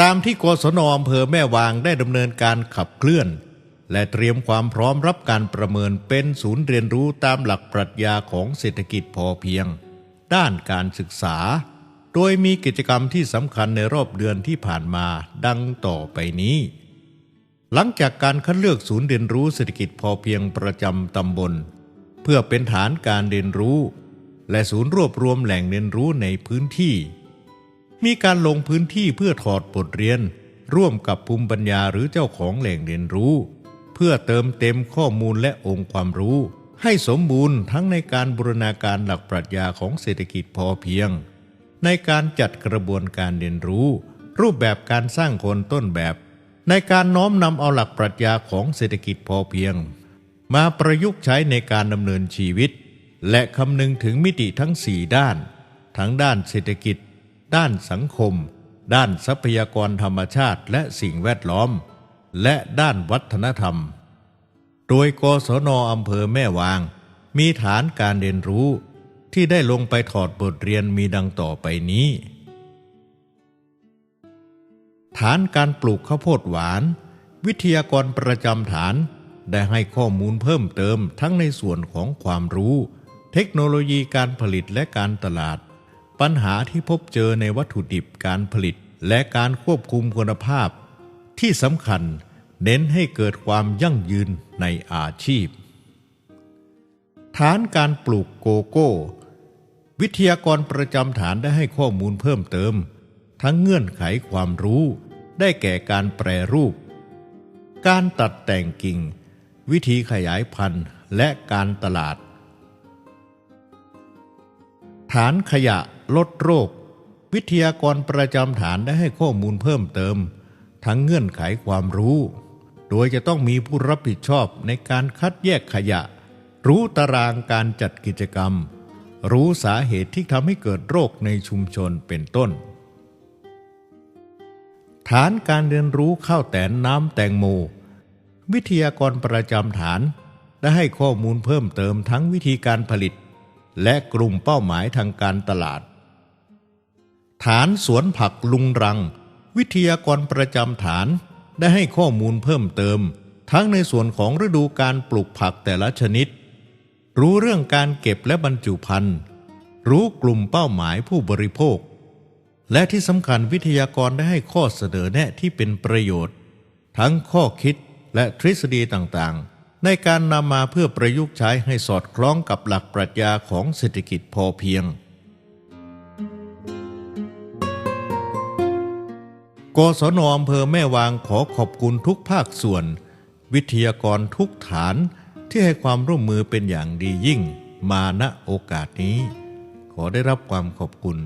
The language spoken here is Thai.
ตามที่กศนอำเภอแม่วางได้ดำเนินการขับเคลื่อน และเตรียมความพร้อมรับการประเมินเป็นศูนย์เรียนรู้ตามหลักปรัชญาของเศรษฐกิจพอเพียง ด้านการศึกษา โดยมีกิจกรรมที่สำคัญในรอบเดือนที่ผ่านมาดังต่อไปนี้ หลังจากการคัดเลือกศูนย์เรียนรู้เศรษฐกิจพอเพียงประจำตำบล เพื่อเป็นฐานการเรียนรู้ และศูนย์รวบรวมแหล่งเรียนรู้ในพื้นที่ มีการลงพื้นที่เพื่อถอดบทเรียน ร่วมกับภูมิปัญญาหรือเจ้าของแหล่งเรียนรู้ เพื่อเติมเต็มข้อมูลและองค์ความรู้ ให้สมบูรณ์ทั้งในการบูรณาการหลักปรัชญาของเศรษฐกิจพอเพียง ในการจัดกระบวนการเรียนรู้ รูปแบบการสร้างคนต้นแบบ ในการน้อมนำเอาหลักปรัชญาของเศรษฐกิจพอเพียง มาประยุกต์ใช้ในการดำเนินชีวิต และคำนึงถึงมิติทั้งสี่ด้าน ทั้งด้านเศรษฐกิจ ด้านสังคม ด้านทรัพยากรธรรมชาติและสิ่งแวดล้อม และด้านวัฒนธรรม โดยกศนอำเภอแม่วาง มีฐานการเรียนรู้ที่ได้ลงไปถอดบทเรียนมีดังต่อไปนี้ ฐานการปลูกข้าวโพดหวาน วิทยากรประจำฐานได้ให้ข้อมูลเพิ่มเติมทั้งในส่วนของความรู้ เทคโนโลยีการผลิตและการตลาด ปัญหาที่พบเจอในวัตถุดิบการผลิตและการควบคุมคุณภาพ ที่สำคัญเน้นให้เกิดความยั่งยืนในอาชีพ ฐานการปลูกโกโก้ วิทยากรประจำฐานได้ให้ข้อมูลเพิ่มเติม ทั้งเงื่อนไขความรู้ ได้แก่การแปรรูป การตัดแต่งกิ่ง วิธีขยายพันธุ์และการตลาด ฐานขยะลดโรค วิทยากรประจำฐานได้ให้ข้อมูลเพิ่มเติม ทั้งเงื่อนไขความรู้ โดยจะต้องมีผู้รับผิดชอบในการคัดแยกขยะ รู้ตารางการจัดกิจกรรม รู้สาเหตุที่ทำให้เกิดโรคในชุมชนเป็นต้น ฐานการเรียนรู้ข้าวแตนน้ำแตงโม วิทยากรประจำฐานได้ให้ข้อมูลเพิ่มเติมทั้งวิธีการผลิต และกลุ่มเป้าหมายทางการตลาด ฐานสวนผักลุงรัง วิทยากรประจำฐานได้ให้ข้อมูลเพิ่มเติม ทั้งในส่วนของฤดูการปลูกผักแต่ละชนิด รู้เรื่องการเก็บและบรรจุภัณฑ์ รู้กลุ่มเป้าหมายผู้บริโภค และที่สำคัญวิทยากรได้ให้ข้อเสนอแนะที่เป็นประโยชน์ ทั้งข้อคิดและทฤษฎีต่างๆ ในการนำมาเพื่อประยุกต์ใช้ให้สอดคล้องกับหลักปรัชญาของเศรษฐกิจพอเพียง กศนอำเภอแม่วางขอขอบคุณทุกภาคส่วน วิทยากรทุกฐานที่ให้ความร่วมมือเป็นอย่างดียิ่ง มาณโอกาสนี้ ขอได้รับความขอบคุณ